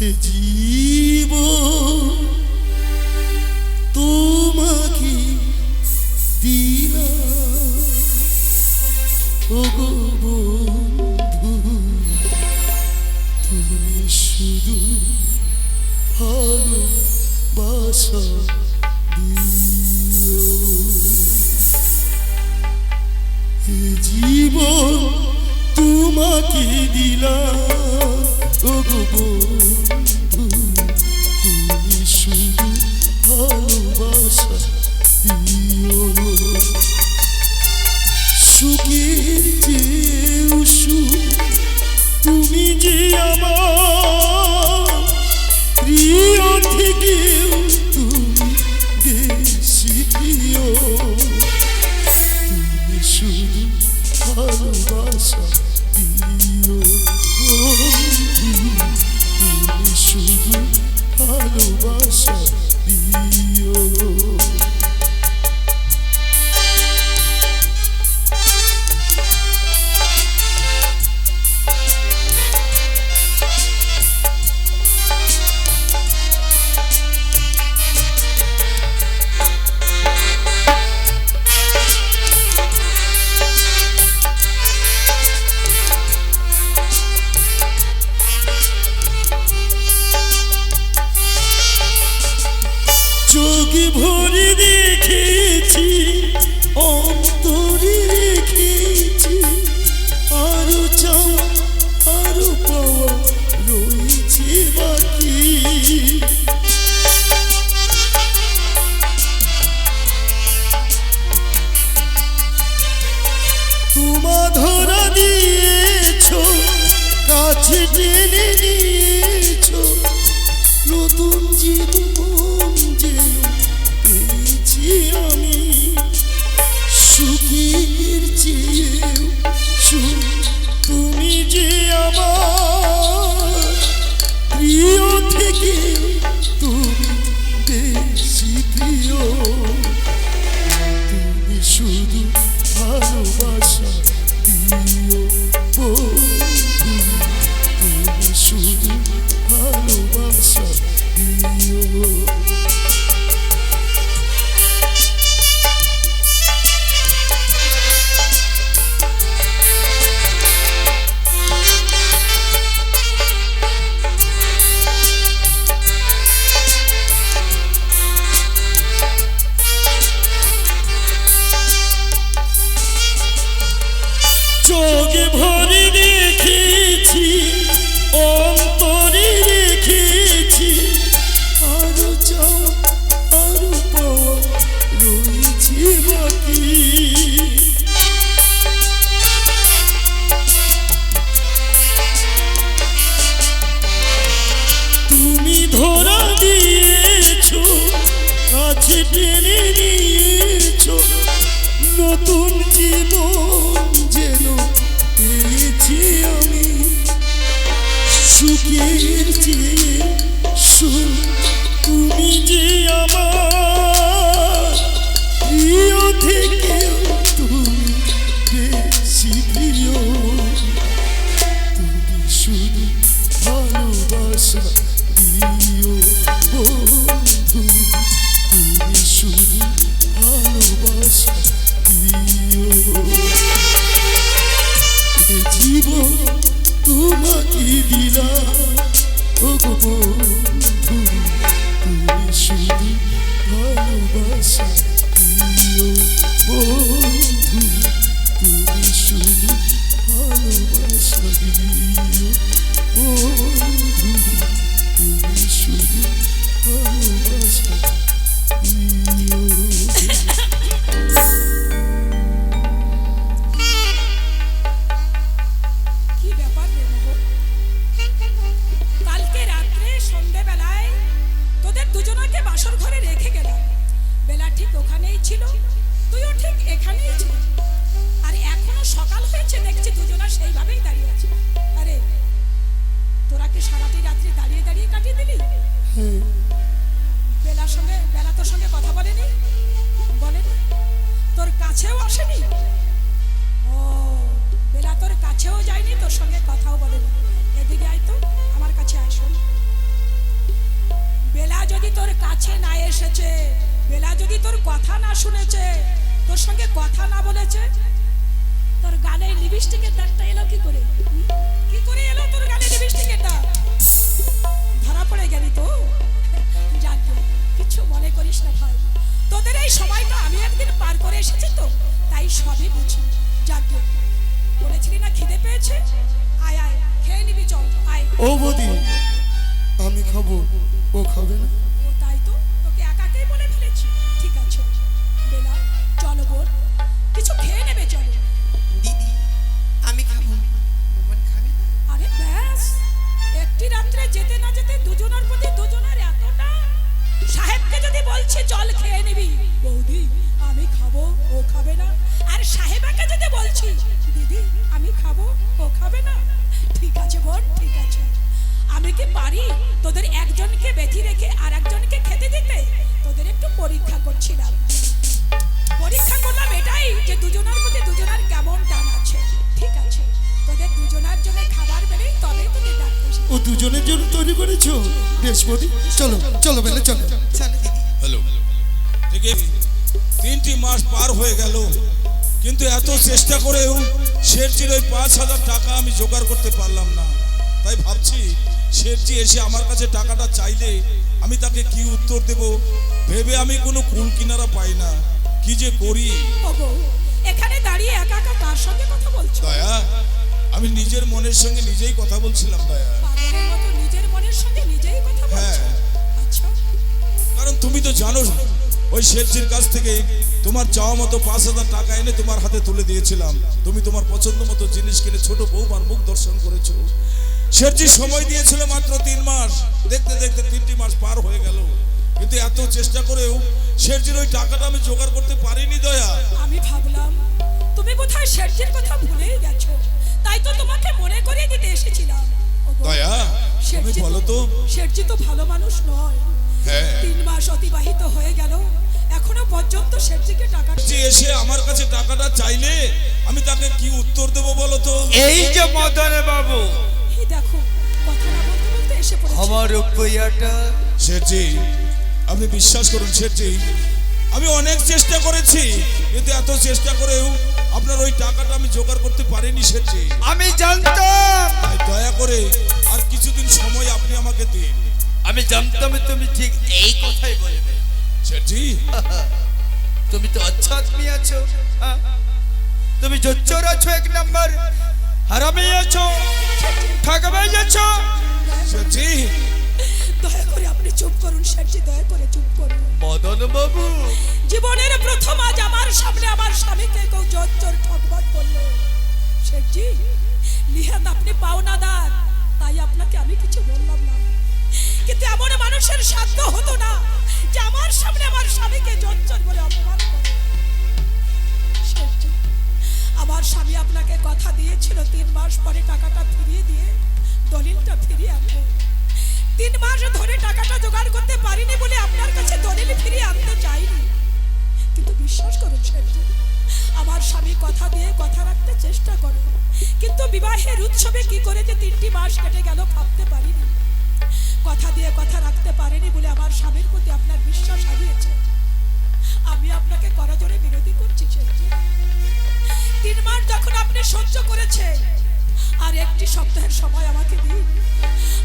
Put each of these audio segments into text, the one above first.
জীব তোমাকে দিলাম। ওগো তুমি শুধু ভালোবাসা দিও। জীব তোমাকে দিলাম। চোখে ভয় তোমাকে দিলাম ভগবো তুমি শুধু ভালোবাসা দিও বন্ধু তুমি শুধু ভালোবাসা দিও বন্ধু তুমি শুধু ভালোবাসা দিও কাছেও আসেনি? ও, বেলা তোর কাছেও যায়নি তোর সঙ্গে কথাও বলেনি এদিকে আয় তো, আমার কাছে আসো। বেলা যদি তোর কাছে না এসেছে, বেলা যদি তোর কথা না শুনেছে, তোর সঙ্গে কথা না বলেছে, তোর গালে লিপস্টিকের দাগটা এলো কি করে? কি করে এলো তোর গালে লিপস্টিকের দাগ? ধরা পড়ে গেলি তো? জানতো কিছু মনে করিস না ভাই। তোদের এই সময়টা আমি একদিন এসেছি তো? তাই সবই বুঝি। যাক গে, বলেছিলি না খিদে পেয়েছে? আয় আয় খেয়ে নিবি চল। আয়। ও বৌদি আমি খাব। ও খাবে না? ও তাই তো? তোকে একাকেই বলে ফেলেছি। ঠিক আছে। বেলা চলো বোন কিছু খেয়ে নেবে চলো। দিদি আমি খাব। আরে ব্যাস। একটি রাত্রে যেতে না যেতে দুজনের প্রতি দুজনের এতটা সাহেবকে যদি বলছি চল খেয়ে নিবি। বলছি দিদি আমি খাব? ও খাবে না? ঠিক আছে বোন ঠিক আছে। আমি কি পারি তোদের একজনকে বেঁধে রেখে আর একজনকে খেতে দিতে? তোদের একটু পরীক্ষা করছিলাম। পরীক্ষা করলাম এটাই যে দুজনের প্রতি দুজনের কেমন টান আছে। ঠিক আছে। তোদের দুজনের জন্য খাবার তবেই তোদের ডাকতে এসেছি। ও দুজনের জন্য তৈরি করেছ? বেশ বৌদি চলো চলো বেলে চলো। চলো দিদি হ্যালো ঠিক তিনটি মাস পার হয়ে গেল। কিন্তু এত চেষ্টা করেও শেরজির ওই পাঁচ হাজার টাকা আমি জোগাড় করতে পারলাম না। তাই ভাবছি শেরজি এসে আমার কাছে টাকাটা চাইলে আমি তাকে কি উত্তর দেব? ভেবে আমি কোনো কুল কিনারা পাই না। কি যে করি? এখানে দাঁড়িয়ে একা একা কার সঙ্গে কথা বলছো? দয়া আমি নিজের মনের সঙ্গে নিজেই কথা বলছিলাম দয়া। নিজের মনের সঙ্গে নিজেই কথা হ্যাঁ। আচ্ছা। কারণ তুমি তো জানো ওই শেরজির কাছ থেকে তোমার চাওয়া মতো পাঁচ হাজার টাকা এনে তোমার হাতে তুলে দিয়েছিলাম। তুমি তোমার পছন্দ মতো জিনিস কিনে ছোট বৌমার মুখ দর্শন করেছ। শেরজি সময় দিয়েছিল মাত্র তিন মাস। দেখতে দেখতে তিনটি মাস পার হয়ে গেল। কিন্তু এত চেষ্টা করেও শেরজির ওই টাকাটা আমি জোগাড় করতে পারিনি দয়া। আমি ভাবলাম তুমি কোথায় শেঠজির কথা ভুলেই গেছো। তাই তো তোমাকে মনে করিয়ে দিতে এসেছিলাম। দয়া তুমি শেঠজি বলো তো। শেঠজি তো ভালো মানুষ নয়। হ্যাঁ। তিন মাস অতিবাহিত এখনও পর্যন্ত শেঠজিকে টাকা যে এসে আমার কাছে টাকাটা চাইলে আমি তাকে কি উত্তর দেবো বলো তো? এই যে মদন বাবু। এই দেখো কথা না বলতে বলতে এসে পড়েছে। আমার রূপইয়াটা? শেঠজি আপনি বিশ্বাস করুন শেঠজি আমি অনেক চেষ্টা করেছি কিন্তু এত চেষ্টা করেও আপনার ওই টাকাটা আমি জোগাড় করতে পারিনি শেঠজি। আমি জানতাম। দয়া করে আর কিছুদিন সময় আপনি আমাকে দিন। আমি জানতাম তুমি ঠিক শেঠজি তুমি তো আচ্ছা আদমি আছো হ্যাঁ? তুমি জোচ্চর আছো এক নাম্বার। হারামি আছো ঠকবাই আছো। শেঠজি দয়া করে আপনি চুপ করুন শেঠজি দয়া করে চুপ করুন। মদন বাবু জীবনের প্রথম আজ আমার সামনে আমার স্বামীকে কেউ জোর ঠকবাদ করল শেঠজি নিহাত আপনি পাওনাদার তাই আপনাকে আমি কিছু বললাম না। কিন্তু এমন মানুষের সাধ্য হতো না সামনে আমার স্বামীকে জোর বলে অপমান করে। আমার স্বামী আপনাকে কথা দিয়েছিল, তিন মাস পরে টাকাটা ফিরিয়ে দিয়ে দলিলটা ফিরিয়ে আনব তিন মাস ধরে টাকাটা জোগাড় করতে পারিনি বলে আপনার কাছে দলিল ফিরিয়ে আনতে চাইনি। কিন্তু বিশ্বাস করুন শেঠজি আমার স্বামী কথা দিয়ে কথা রাখতে চেষ্টা করে। কিন্তু বিবাহের উৎসবে কি করে যে তিনটি মাস কেটে গেল ভাবতে পারিনি। কথা দিয়ে কথা রাখতে পারেনি বলে আমার স্বামীর প্রতি আপনার বিশ্বাস হারিয়েছে। আমি আপনাকে করজোরে বিরোধী করছি তিন মাস যখন আপনি সহ্য করেছেন, আর একটি সপ্তাহের সময় আমাকে দিন।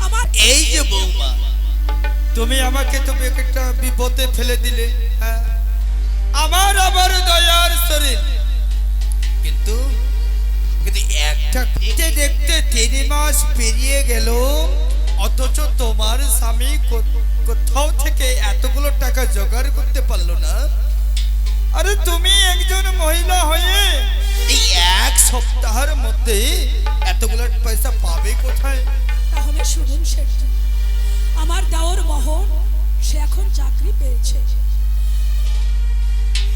আমার এই যে বৌমা, তুমি আমাকে তো একটা বিপদে ফেলে দিলে হ্যাঁ? আমার আবার দয়ার শরীর। কিন্তু কিন্তু একটা দেখতে দেখতে তিন মাস পেরিয়ে গেল, অথচ তোমার স্বামী কোথাও থেকে এতগুলো টাকা জোগাড় করতে পারল না। আরে তুমি একজন মহিলা হয়ে এই এক সপ্তাহের মধ্যে এতগুলো পয়সা পাবে কোথায়? তাহলে শুনুন শেঠজি, আমার দাওর মোহন, সে এখন চাকরি পেয়েছে।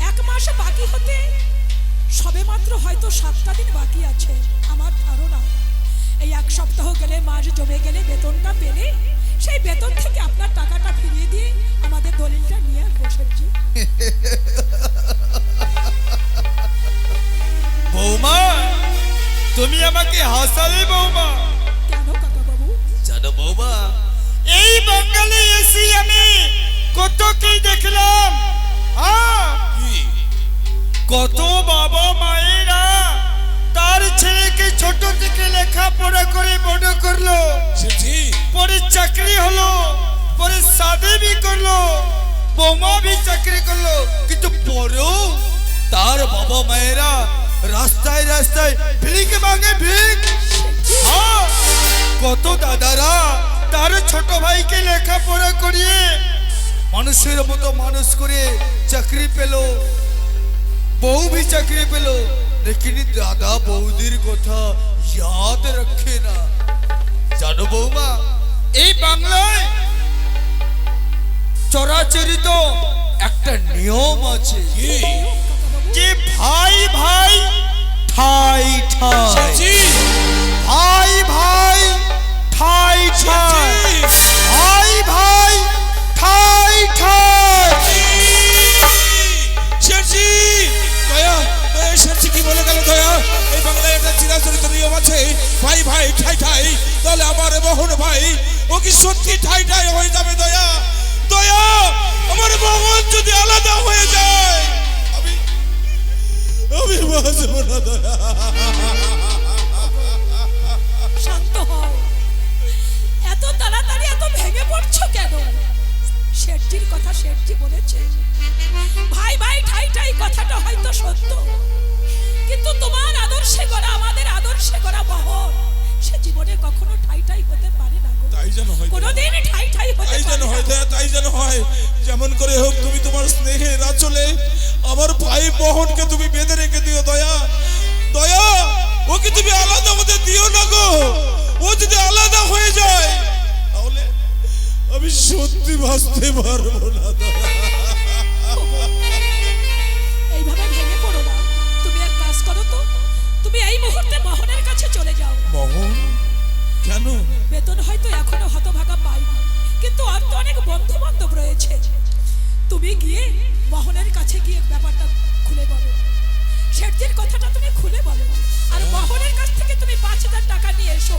এক মাস বাকি হতে সবে মাত্র হয়তো সাতটা দিন বাকি আছে, আমার ধারণা। এই এক সপ্তাহ গেলে মাস জমে গেলে বেতনটা পেলে সেই বেতন থেকে আপনার টাকাটা ফিরিয়ে দিয়ে আমাদের দলিলটা নিয়ে আসব শেঠজি বৌমা তুমি আমাকে হাসালে বৌমা। কেন কাকা বাবু জানো বৌমা এই বাঙালি এসি আমি কত কি দেখলাম হ্যাঁ? কত বাবা মায়েরা তার ছেলেকে ছোট থেকে লেখাপড়া করে বড় করল। চাকরি হলো, পরে সাদেবি করল, বোমা ভি চাকরি করল। কিন্তু পরেও তার বাবা মায়েরা রাস্তায় রাস্তায় ভিড়িকে মাগে ভিড়। হ্যাঁ, কত দাদারা তার ছোট ভাইকে লেখাপড়া করিয়ে মানুষের মতো মানুষ করে চাকরি পেল, বউ ভি চাকরি পেল। লেকিন দাদা বৌদির কথা ইয়াদ রাখে না। জানো বৌমা এই বাংলায় চরাচরিত একটা নিয়ম আছে। যে ভাই ভাই ঠাই ঠাই। ভাই ভাই ঠাই ঠাই। ভাই ভাই বাংলায় একটা চিরাচরিত নিয়ম আছে ভাই ভাই, ঠাই ঠাই, তাহলে আমার মোহন ভাই, ও কি সত্যি ঠাই ঠাই হয়ে যাবে দয়া? দয়া, আমার মোহন যদি আলাদা হয়ে যায়, আমি আমি শান্ত হও। এত তাড়াতাড়ি এত ভেঙে পড়ছো কেন? শেঠজির কথা শেঠজি বলেছে। ভাই ভাই, ঠাই ঠাই, কথাটা হয়তো সত্য। কিন্তু তোমার আদর্শে গড়া আমাদের আদর্শে গড়া বহন। সে জীবনে কখনো ঠাই ঠাই হতে পারে না তাই যেন হয়। কোনোদিন ঠাই ঠাই হতে তাই যেন হয় তাই যেন হয়। যেমন করে হোক তুমি তোমার স্নেহের আচলে আমার ভাই মোহনকে তুমি বেঁধে রেখে দিও দয়া। দয়া ওকে তুমি আলাদা হতে দিও না গো। ও যদি আলাদা হয়ে যায় তাহলে আমি সত্যি বাঁচতে পারব না দয়া। তুমি এই মুহূর্তে বহনের কাছে চলে যাও। মোহন? কেন? বেতন হয়তো এখনও হতভাগা পাই কিন্তু আর তো অনেক বন্ধু বান্ধব রয়েছে। তুমি গিয়ে মোহনের কাছে গিয়ে ব্যাপারটা খুলে বলো। শেঠজির কথাটা তুমি খুলে বলো। আর মোহনের কাছ থেকে তুমি পাঁচ হাজার টাকা নিয়ে এসো।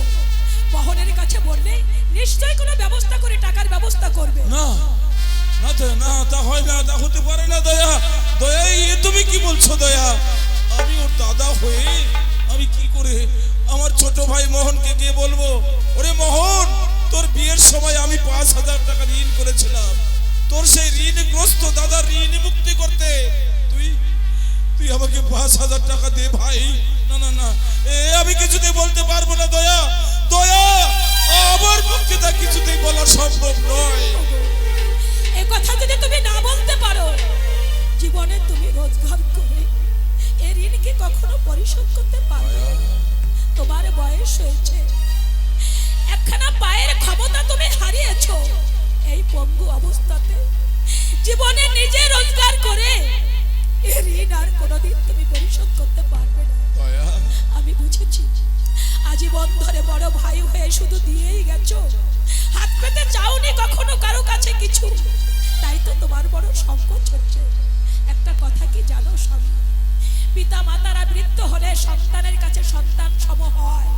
মোহনের কাছে বললে নিশ্চয়ই কোনো ব্যবস্থা করে টাকার ব্যবস্থা করবে। না না দয়া না তা হয় না তা হতে পারে না দয়া। দয়া তুমি কি বলছো দয়া? আমি ওর দাদা হয়ে আমার ছোট ভাই মোহনকে গিয়ে বলব ওরে মোহন তোর বিয়ের সময় আমি পাঁচ হাজার টাকা ঋণ করেছিলাম। তোর সেই ঋণগ্রস্ত দাদা ঋণ মুক্তি করতে। তুই তুই আমাকে পাঁচ হাজার টাকা দে ভাই। না না না এ আমি কিছুতেই বলতে পারব না দয়া। দয়া আমার পক্ষে তা কিছুতেই বলা সম্ভব নয়। এ কথা যদি তুমি না বলতে পারো জীবনে তুমি রোজগার করে এ ঋণ কি কখনো পরিশোধ করতে পারবে? তোমার বয়স হয়েছে। একখানা পায়ের ক্ষমতা তুমি হারিয়েছো। এই পঙ্গু অবস্থাতে জীবনে নিজে রোজগার করে ঋণ আর কোনোদিন তুমি পরিশোধ করতে পারবে না। আমি বুঝেছি আজীবন ধরে বড় ভাই হয়ে শুধু দিয়েই গেছো। হাত পেতে চাওনি কখনো কারও কাছে কিছু। তাই তো তোমার বড় সংকোচ হচ্ছে। একটা কথা কি জানো স্বামী? পিতা মাতারা বৃদ্ধ হলে সন্তানের কাছে সন্তান সম হয়।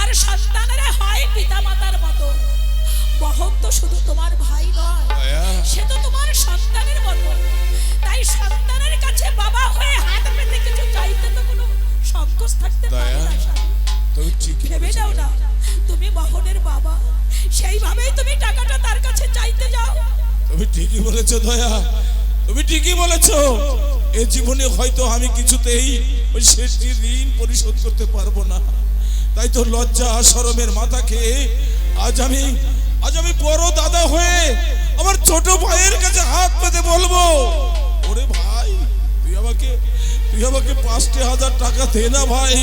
আর সন্তানেরা হয় পিতা মাতার মতো। বহন তো শুধু তোমার ভাই নয় সে তো তোমার সন্তানের মতো। তাই সন্তানের কাছে বাবা হয়ে হাত পেতে কিছু চাইতে তো কোনো সংকোচ থাকতে পারে না ভেবে নাও না তুমি মোহনের বাবা। সেইভাবেই তুমি টাকাটা তার কাছে চাইতে যাও। তুমি ঠিকই বলেছ দয়া। তুমি ঠিকই বলেছ। এ জীবনে হয়তো আমি কিছুতেই ওই শেষটি ঋণ পরিশোধ করতে পারব না। তাই তো লজ্জা আর শরমের মাথা খেয়ে আজ আমি আজ আমি বড় দাদা হয়ে আমার ছোট ভাইয়ের কাছে হাত পেতে বলব। ওরে ভাই, তুই আমাকে তুই আমাকে পাঁচটি হাজার টাকা দে না ভাই।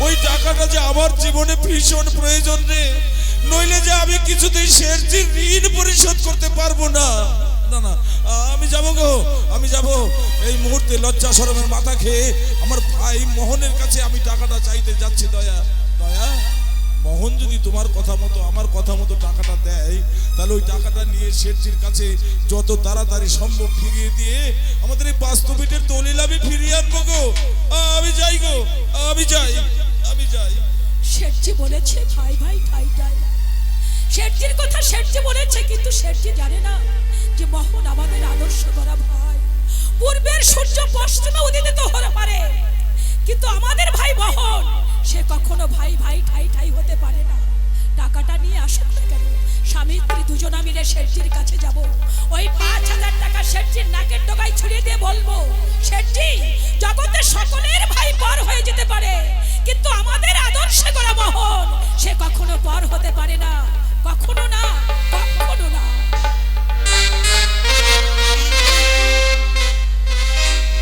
ওই টাকাটা যে আমার জীবনে ভীষণ প্রয়োজন রে। নইলে যে আমি কিছুতেই শেরজির ঋণ পরিশোধ করতে পারব না। না না আমি যাব গো, আমি যাব। এই মুহূর্তে লজ্জা শরমের মাথা খেয়ে আমার ভাই মোহনের কাছে আমি টাকাটা চাইতে যাচ্ছি, দয়া। দয়া, মোহন যদি তোমার কথা মতো, আমার কথা মতো টাকাটা দেয়, তাহলে ওই টাকাটা নিয়ে শেঠজির কাছে যত তাড়াতাড়ি সম্ভব ফিরিয়ে দিয়ে আমাদের এই বাস্তবিটের দলিল আমি ফিরিয়ে আনব গো। আমি যাই গো, আমি যাই আমি যাই। শেঠজি বলেছে, ভাই ভাই ঠাই ঠাই শেঠজির কথা শেঠজি বলেছে, কিন্তু শেঠজি জানে না। যে মোহন আমাদের আদর্শ করা ভাই। পূর্বের সূর্য পশ্চিমে উদিত হতে পারে, কিন্তু আমাদের ভাই মোহন সে কখনো ভাই ভাই, ঠাই ঠাই হতে পারে না। টাকাটা নিয়ে আসুক না কেন, স্বামী, স্ত্রী দুজনা মিলে শেঠজির কাছে যাব। ওই পাঁচ হাজার টাকা শেঠজির নাকের ডগায় ছড়িয়ে দিয়ে বলব, শেঠজি জগতের সকলের ভাই পর হয়ে যেতে পারে, কিন্তু আমাদের আদর্শে করা মহন সে কখনো পর হতে পারে না। কখনো না, কখনো